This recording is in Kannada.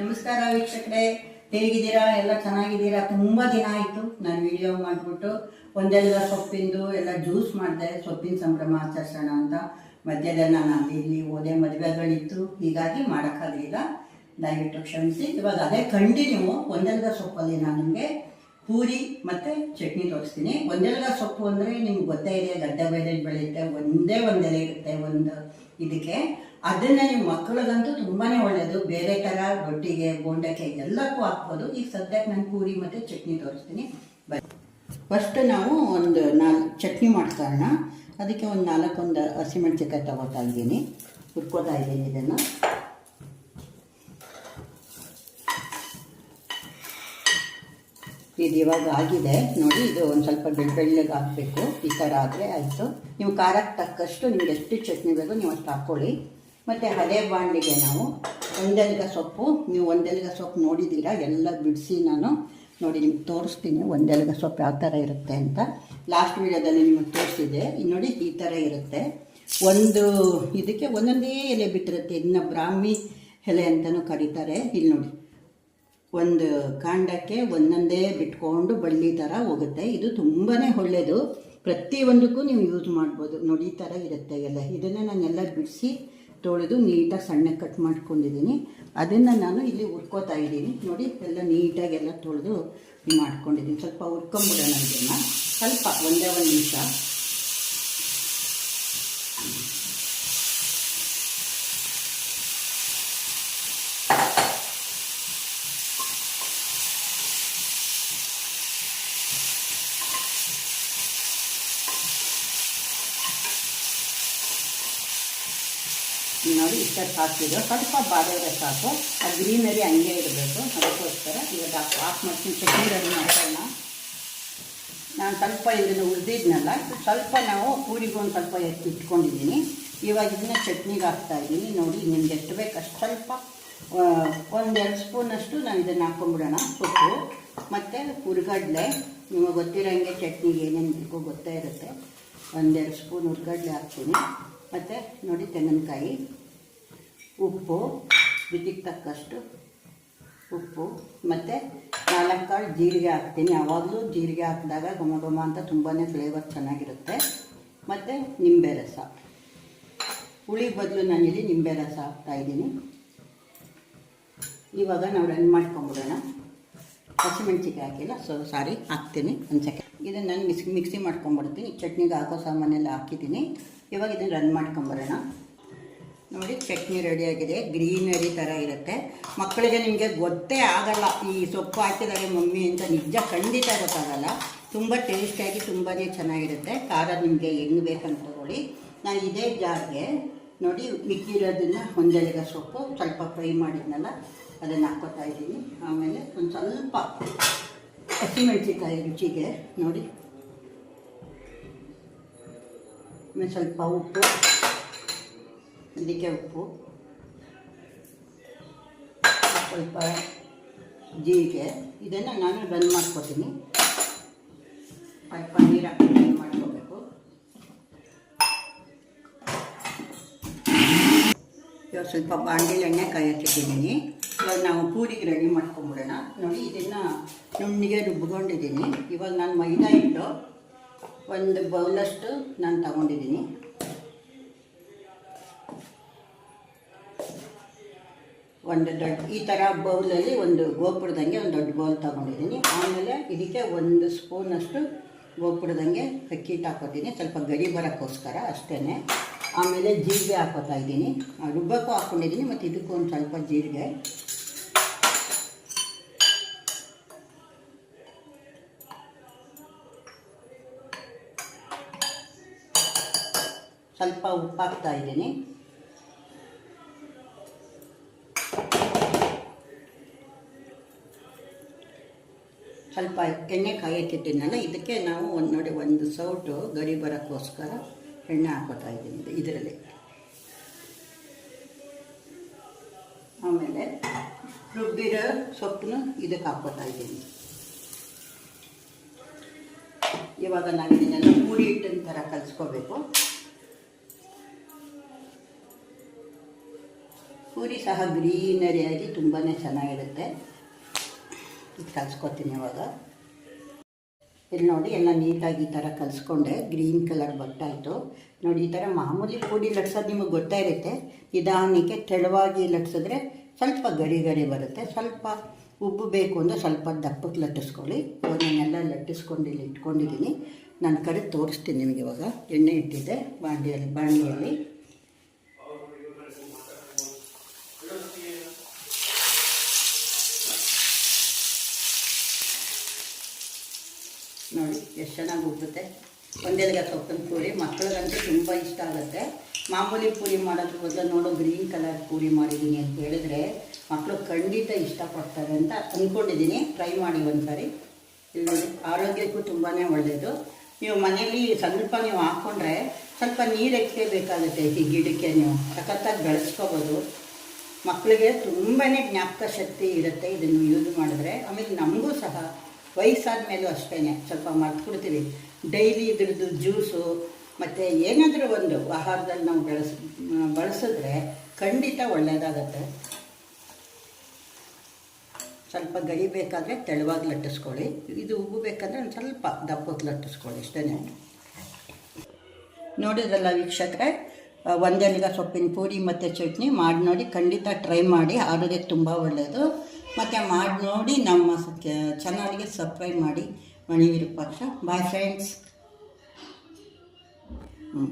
ನಮಸ್ಕಾರ ವೀಕ್ಷಕರೇ. ಹೇಗಿದ್ದೀರಾ? ಎಲ್ಲ ಚೆನ್ನಾಗಿದ್ದೀರಾ? ತುಂಬ ದಿನ ಆಯಿತು ನಾನು ವಿಡಿಯೋ ಮಾಡಿಬಿಟ್ಟು. ಒಂದೆಲ್ಲ ಸೊಪ್ಪಿಂದು ಎಲ್ಲ ಜ್ಯೂಸ್ ಮಾಡಿದೆ. ಸೊಪ್ಪಿನ ಸಂಭ್ರಮ ಆಚರಿಸೋಣ ಅಂತ. ಮಧ್ಯದಲ್ಲಿ ನಾನು ಅಲ್ಲಿ ಇಲ್ಲಿ ಓದೇ ಮದುವೆಗಳಿತ್ತು ಹೀಗಾಗಿ ಮಾಡೋಕ್ಕಾಗಲಿಲ್ಲ. ದಯವಿಟ್ಟು ಕ್ಷಮಿಸಿ. ಇವಾಗ ಅದೇ ಕಂಟಿನ್ಯೂ ಒಂದೆಲ್ಲದ ಸೊಪ್ಪಲ್ಲಿ ನಾನು ನಿಮಗೆ ಪೂರಿ ಮತ್ತು ಚಟ್ನಿ ತೋರಿಸ್ತೀನಿ. ಒಂದೆಲ್ಲದ ಸೊಪ್ಪು ಅಂದರೆ ನಿಮ್ಗೆ ಗೊತ್ತೇ ಇದೆ ಬೆಳೆ ಬೆಳೆಯುತ್ತೆ. ಒಂದೇ ಒಂದೆಲೆ ಇರುತ್ತೆ ಒಂದು ಇದಕ್ಕೆ. ಅದನ್ನು ನಿಮ್ಮ ಮಕ್ಕಳಿಗಂತೂ ತುಂಬಾ ಒಳ್ಳೆಯದು ಬೇರೆ ಥರ ರೊಟ್ಟಿಗೆ, ಬೋಂಡಕ್ಕೆ ಎಲ್ಲಕ್ಕೂ ಹಾಕ್ಬೋದು. ಈಗ ಸದ್ಯಕ್ಕೆ ನಾನು ಪೂರಿ ಮತ್ತು ಚಟ್ನಿ ತೋರಿಸ್ತೀನಿ. ಬನ್ನಿ. ಫಸ್ಟ್ ನಾವು ಒಂದು ನಾಲ್ಕು ಚಟ್ನಿ ಮಾಡ್ಕೊಳ್ಳೋಣ. ಅದಕ್ಕೆ ಒಂದು ನಾಲ್ಕೊಂದು ಹಸಿಮೆಣ್ಸಿನ್ಕಾಯಿ ತಗೋತಾ ಇದ್ದೀನಿ. ಹುರ್ಕೋತಾ ಇದ್ದೀನಿ ಇದನ್ನು. ಇದು ಇವಾಗ ಆಗಿದೆ. ನೋಡಿ, ಇದು ಒಂದು ಸ್ವಲ್ಪ ಬೆಳ್ಳ ಬೆಳ್ಳಗೆ ಹಾಕಬೇಕು. ಈ ಥರ ಆದರೆ ಆಯಿತು. ನೀವು ಖಾರಕ್ಕೆ ತಕ್ಕಷ್ಟು ನಿಮ್ಗೆ ಎಷ್ಟು ಚಟ್ನಿ ಬೇಕೋ ನೀವು ಅಷ್ಟು ಹಾಕ್ಕೊಳ್ಳಿ ಮತ್ತು ಹಳೆ ಬಾಂಡಿಗೆ ನಾವು ಒಂದೆಲ್ಗ ಸೊಪ್ಪು, ನೀವು ಒಂದೆಲ್ಗ ಸೊಪ್ಪು ನೋಡಿದ್ದೀರಾ? ಎಲ್ಲ ಬಿಡಿಸಿ ನಾನು ನೋಡಿ ನಿಮ್ಗೆ ತೋರಿಸ್ತೀನಿ ಒಂದೆಲ್ಗ ಸೊಪ್ಪು ಯಾವ ಥರ ಇರುತ್ತೆ ಅಂತ. ಲಾಸ್ಟ್ ವೀಡಿಯೋದಲ್ಲಿ ನಿಮಗೆ ತೋರಿಸಿದೆ. ನೋಡಿ ಈ ಥರ ಇರುತ್ತೆ. ಒಂದು ಇದಕ್ಕೆ ಒಂದೊಂದೇ ಎಲೆ ಬಿಟ್ಟಿರುತ್ತೆ. ಇದನ್ನ ಬ್ರಾಹ್ಮಿ ಎಲೆ ಅಂತಲೂ ಕರೀತಾರೆ. ಇಲ್ಲಿ ನೋಡಿ. ಒಂದು ಕಾಂಡಕ್ಕೆ ಒಂದೊಂದೇ ಬಿಟ್ಕೊಂಡು ಬಳ್ಳಿ ಥರ ಹೋಗುತ್ತೆ. ಇದು ತುಂಬಾ ಒಳ್ಳೆಯದು ಪ್ರತಿಯೊಂದಕ್ಕೂ ನೀವು ಯೂಸ್ ಮಾಡ್ಬೋದು. ನೋಡಿ ಈ ಥರ ಇರುತ್ತೆ ಎಲ್ಲ ಇದನ್ನು ನಾನೆಲ್ಲ ಬಿಡಿಸಿ ತೊಳೆದು ನೀಟಾಗಿ ಸಣ್ಣಗೆ ಕಟ್ ಮಾಡ್ಕೊಂಡಿದ್ದೀನಿ. ಅದನ್ನು ನಾನು ಇಲ್ಲಿ ಹುರ್ಕೋತಾ ಇದ್ದೀನಿ. ನೋಡಿ, ಎಲ್ಲ ನೀಟಾಗಿ ಎಲ್ಲ ತೊಳೆದು ಮಾಡ್ಕೊಂಡಿದ್ದೀನಿ. ಸ್ವಲ್ಪ ಹುರ್ಕೊಂಬಿಡೋಣ ಇದನ್ನು. ಸ್ವಲ್ಪ, ಒಂದೇ ಒಂದು ನಿಮಿಷ. ನೋಡಿ ಇಷ್ಟಕ್ಕೆ ಹಾಕ್ತಿದ್ದೆ ಸ್ವಲ್ಪ ಬಾಡಿದ್ರೆ ಸಾಕು. ಆ ಗ್ರೀನರಿ ಹಂಗೆ ಇರಬೇಕು. ಅದಕ್ಕೋಸ್ಕರ ಇವಾಗ ಆಫ್ ಮಾಡ್ತೀನಿ. ಚಟ್ನಿ ರೆಡಿ ನಾನು ಸ್ವಲ್ಪ ಇದನ್ನು ಉಳಿದಿದ್ನಲ್ಲ, ಸ್ವಲ್ಪ ನಾವು ಪೂರಿಗೆ ಒಂದು ಸ್ವಲ್ಪ ಎತ್ತಿ ಇಟ್ಕೊಂಡಿದ್ದೀನಿ. ಇವಾಗ ಇದನ್ನ ಚಟ್ನಿಗೆ ಹಾಕ್ತಾ ಇದ್ದೀನಿ. ನೋಡಿ, ನಿಮ್ಗೆ ಎಷ್ಟು ಬೇಕು ಅಷ್ಟು ಸ್ವಲ್ಪ ಒಂದೆರಡು ಸ್ಪೂನಷ್ಟು ನಾವು ಇದನ್ನು ಹಾಕ್ಕೊಂಡ್ಬಿಡೋಣ ಸೊಪ್ಪು ಮತ್ತು ಹುರ್ಗಡ್ಲೆ, ನಿಮಗೆ ಗೊತ್ತಿರೋಂಗೆ ಚಟ್ನಿಗೆ ಏನೇನು ಬೇಕೋ ಗೊತ್ತೇ ಇರುತ್ತೆ. ಒಂದೆರಡು ಸ್ಪೂನ್ ಹುರ್ಗಡ್ಲೆ ಹಾಕ್ತೀನಿ. ಮತ್ತು ನೋಡಿ ತೆಂಗಿನಕಾಯಿ. ಉಪ್ಪು ರುಚಿಗೆ ತಕ್ಕಷ್ಟು ಉಪ್ಪು, ಮತ್ತು ನಾಲ್ಕು ಕಾಳು ಜೀರಿಗೆ ಹಾಕ್ತೀನಿ. ಯಾವಾಗಲೂ ಜೀರಿಗೆ ಹಾಕಿದಾಗ ಘಮ ಘಮ ಅಂತ ತುಂಬಾ ಫ್ಲೇವರ್ ಚೆನ್ನಾಗಿರುತ್ತೆ. ಮತ್ತು ನಿಂಬೆ ರಸ. ಹುಳಿ ಬದಲು ನಾನಿಲ್ಲಿ ನಿಂಬೆ ರಸ ಹಾಕ್ತಾಯಿದ್ದೀನಿ ಇವಾಗ ನಾವು ರನ್ ಮಾಡ್ಕೊಂಬಿಡೋಣ. ಹಸಿಮೆಣ್ಸಿಕಾಯಿ ಹಾಕಿಲ್ಲ ಸೊ ಸಾರಿ ಹಾಕ್ತೀನಿ ಸೆಕೆಂಡ್ ಇದನ್ನು ನಾನು ಮಿಕ್ಸಿ ಮಿಕ್ಸಿ ಮಾಡ್ಕೊಂಬಿಡ್ತೀನಿ. ಚಟ್ನಿಗೆ ಹಾಕೋ ಸಾಮಾನೆಲ್ಲ ಹಾಕಿದ್ದೀನಿ. ಇವಾಗ ಇದನ್ನು ರನ್ ಮಾಡ್ಕೊಂಬರೋಣ. ನೋಡಿ, ಚಟ್ನಿ ರೆಡಿಯಾಗಿದೆ ಗ್ರೀನರಿ ಥರ ಇರುತ್ತೆ. ಮಕ್ಕಳಿಗೆ ನಿಮಗೆ ಗೊತ್ತೇ ಆಗಲ್ಲ, ಈ ಸೊಪ್ಪು ಹಾಕಿದರೆ ಮಮ್ಮಿ ಅಂತ ನಿಜ ಖಂಡಿತ ಗೊತ್ತಾಗಲ್ಲ. ತುಂಬ ಟೇಸ್ಟಿಯಾಗಿ ತುಂಬಾ ಚೆನ್ನಾಗಿರುತ್ತೆ. ಖಾರ ನಿಮಗೆ ಹೆಂಗೆ ಬೇಕಂತ ತಗೊಳ್ಳಿ. ನಾನು ಇದೇ ಜಾರ್ಗೆ ನೋಡಿ, ಮಿಕ್ಕಿರೋದನ್ನು ಒಂದೆಲೆಗ ಸೊಪ್ಪು ಸ್ವಲ್ಪ ಫ್ರೈ ಮಾಡಿದ್ನಲ್ಲ, ಅದನ್ನು ಹಾಕ್ಕೋತಾ ಇದ್ದೀನಿ. ಆಮೇಲೆ ಒಂದು ಸ್ವಲ್ಪ ಹಸಿಮೆಣಸಿಕಾಯಿ ರುಚಿಗೆ ನೋಡಿ. ಆಮೇಲೆ ಸ್ವಲ್ಪ ಉಪ್ಪು. ಇದಕ್ಕೆ ಉಪ್ಪು ಸ್ವಲ್ಪ ಜೀರಿಗೆ, ಇದನ್ನು ನಾನು ಬಂದ್ ಮಾಡ್ಕೊತೀನಿ. ಸ್ವಲ್ಪ ನೀರು ಹಾಕಿ ಬಂದ್ ಮಾಡ್ಕೋಬೇಕು. ಇವಾಗ ಸ್ವಲ್ಪ ಬಾಂಡಿಲ್ ಎಣ್ಣೆ ಕಾಯಿ ಹಾಕಿಟ್ಟಿದ್ದೀನಿ. ಇವಾಗ ನಾವು ಪೂರಿಗೆ ರೆಡಿ ಮಾಡ್ಕೊಂಬಿಡೋಣ. ನೋಡಿ, ಇದನ್ನು ನುಣ್ಣಿಗೆ ರುಬ್ಕೊಂಡಿದ್ದೀನಿ ಇವಾಗ ನಾನು ಮೈದಾ ಹಿಟ್ಟು ಒಂದು ಬೌಲಷ್ಟು ನಾನು ತಗೊಂಡಿದ್ದೀನಿ. ಒಂದು ದೊಡ್ಡ, ಈ ಥರ ಬೌಲಲ್ಲಿ ಒಂದು ಗೋಪುರದಂಗೆ ಒಂದು ದೊಡ್ಡ ಬೌಲ್ ತೊಗೊಂಡಿದ್ದೀನಿ. ಆಮೇಲೆ ಇದಕ್ಕೆ ಒಂದು ಸ್ಪೂನಷ್ಟು ಗೋಪುರದಂಗೆ ಅಕ್ಕಿ ಹಾಕೋತೀನಿ. ಸ್ವಲ್ಪ ಗಡಿ ಬರೋಕ್ಕೋಸ್ಕರ ಅಷ್ಟೇ ಆಮೇಲೆ ಜೀರಿಗೆ ಹಾಕೋತಾ ಇದ್ದೀನಿ. ರುಬ್ಬಕ್ಕೂ ಹಾಕ್ಕೊಂಡಿದ್ದೀನಿ ಮತ್ತು ಇದಕ್ಕೂ ಒಂದು ಸ್ವಲ್ಪ ಜೀರಿಗೆ. ಸ್ವಲ್ಪ ಉಪ್ಪು ಹಾಕ್ತಾ ಇದ್ದೀನಿ. ಸ್ವಲ್ಪ ಎಣ್ಣೆ ಕಾಯಕ್ಕಿಟ್ಟಿದ್ನಲ್ಲ ಇದಕ್ಕೆ ನಾವು ಒಂದು ನೋಡಿ ಒಂದು ಸೌಟು ಗರಿ ಬರೋಕ್ಕೋಸ್ಕರ ಎಣ್ಣೆ ಹಾಕೋತಾ ಇದ್ದೀನಿ ಇದರಲ್ಲಿ. ಆಮೇಲೆ ರುಬ್ಬಿರೋ ಸೊಪ್ಪನ್ನು ಇದಕ್ಕೆ ಹಾಕೋತಾ ಇದ್ದೀನಿ. ಇವಾಗ ನಾವು ಇದನ್ನೆಲ್ಲ ಪೂರಿ ಹಿಟ್ಟಿನ ಥರ ಕಲಿಸ್ಕೋಬೇಕು. ಪೂರಿ ಸಹ ಗ್ರೀನರಿಯಾಗಿ ತುಂಬಾ ಚೆನ್ನಾಗಿರುತ್ತೆ. ಇದು ಕಲಿಸ್ಕೊತೀನಿ ಇವಾಗ. ಇಲ್ಲಿ ನೋಡಿ ಎಲ್ಲ ನೀಟಾಗಿ ಈ ಥರ ಕಲಿಸ್ಕೊಂಡೆ. ಗ್ರೀನ್ ಕಲರ್ ಬಟ್ಟಾಯಿತು ನೋಡಿ, ಈ ಥರ ಮಾಮೂಲಿ ಪುಡಿ ಲಟ್ಸೋದು ನಿಮಗೆ ಗೊತ್ತಾ ಇರುತ್ತೆ. ನಿಧಾನಕ್ಕೆ ತೆಳುವಾಗಿ ಲಟ್ಸಿದ್ರೆ ಸ್ವಲ್ಪ ಗರಿ ಗರಿ ಬರುತ್ತೆ. ಸ್ವಲ್ಪ ಉಬ್ಬು ಬೇಕು ಅಂದರೆ ಸ್ವಲ್ಪ ದಪ್ಪಕ್ಕೆ ಲಟ್ಟಿಸ್ಕೊಳ್ಳಿ. ಇವಾಗ ನಾನೆಲ್ಲ ಲಟ್ಟಿಸ್ಕೊಂಡು ಇಲ್ಲಿ ಇಟ್ಕೊಂಡಿದ್ದೀನಿ. ನಾನು ಕರೆದು ತೋರಿಸ್ತೀನಿ ನಿಮಗೆ ಇವಾಗ. ಎಣ್ಣೆ ಇಟ್ಟಿದ್ದೆ, ಬಾಂಡಿಯಲ್ಲಿ ಬಾಣಲಿಯಲ್ಲಿ ಎಷ್ಟು ಚೆನ್ನಾಗಿ ಉಬ್ಬುತ್ತೆ ಒಂದೆಲ್ಗ ಸೊಪ್ಪಿನ ಪೂರಿ ಮಕ್ಕಳಿಗಂತೂ ತುಂಬ ಇಷ್ಟ ಆಗುತ್ತೆ. ಮಾಮೂಲಿ ಪೂರಿ ಮಾಡೋದ್ರ ಬದಲು ನೋಡೋ, ಗ್ರೀನ್ ಕಲರ್ ಪೂರಿ ಮಾಡಿದ್ದೀನಿ ಅಂತ ಹೇಳಿದ್ರೆ ಮಕ್ಕಳು ಖಂಡಿತ ಇಷ್ಟಪಡ್ತಾರೆ ಅಂತ ಅಂದ್ಕೊಂಡಿದ್ದೀನಿ ಟ್ರೈ ಮಾಡಿ ಒಂದ್ಸರಿ. ಇಲ್ಲಿ ನೋಡಿ, ಆರೋಗ್ಯಕ್ಕೂ ತುಂಬಾ ಒಳ್ಳೆಯದು ನೀವು ಮನೇಲಿ ಸ್ವಲ್ಪ ನೀವು ಹಾಕ್ಕೊಂಡ್ರೆ ಸ್ವಲ್ಪ ನೀರು ಬೇಕಾಗುತ್ತೆ, ಈ ಗಿಡಕ್ಕೆ ನೀವು. ಸಖತ್ತಾಗಿ ಬೆಳೆಸ್ಕೋಬೋದು. ಮಕ್ಕಳಿಗೆ ತುಂಬಾ ಜ್ಞಾಪಕ ಶಕ್ತಿ ಇರುತ್ತೆ ಇದನ್ನು ಯೂಸ್ ಮಾಡಿದ್ರೆ. ಆಮೇಲೆ ನಮಗೂ ಸಹ ವಯಸ್ಸಾದ ಮೇಲೂ ಅಷ್ಟೇ ಸ್ವಲ್ಪ ಮರ್ತು ಕೊಡ್ತೀವಿ ಡೈಲಿ ಇದ್ರದ್ದು ಜ್ಯೂಸು, ಮತ್ತು ಏನಾದರೂ ಒಂದು ಆಹಾರದಲ್ಲಿ ನಾವು ಬೆಳೆಸ್, ಬಳಸಿದ್ರೆ ಖಂಡಿತ ಒಳ್ಳೆಯದಾಗತ್ತೆ ಸ್ವಲ್ಪ ಗಡಿ ಬೇಕಾದರೆ ತೆಳುವಾಗಿ ಲಟ್ಟಿಸ್ಕೊಳ್ಳಿ. ಇದು ಉಬ್ಬು ಬೇಕಾದರೆ ಒಂದು ಸ್ವಲ್ಪ ದಪ್ಪಕ್ಕೆ ಲಟ್ಟಿಸ್ಕೊಳ್ಳಿ ಇಷ್ಟೇ ನೋಡಿದ್ರಲ್ಲ ವೀಕ್ಷಕರೇ ಒಂದೆಲ್ಗ ಸೊಪ್ಪಿನ ಪೂರಿ ಮತ್ತು ಚಟ್ನಿ ಮಾಡಿ ನೋಡಿ, ಖಂಡಿತ ಟ್ರೈ ಮಾಡಿ. ಆರೋಗ್ಯಕ್ಕೆ ತುಂಬ ಒಳ್ಳೆಯದು ಮತ್ತು ಮಾಡಿ ನೋಡಿ ನಮ್ಮ ಚಾನಲ್ಗೆ ಸಬ್ಸ್ಕ್ರೈಬ್ ಮಾಡಿ ಮಣಿ ವಿರೂಪಾಕ್ಷ ಬಾಯ್ ಫ್ರೆಂಡ್ಸ್ ಹ್ಞೂ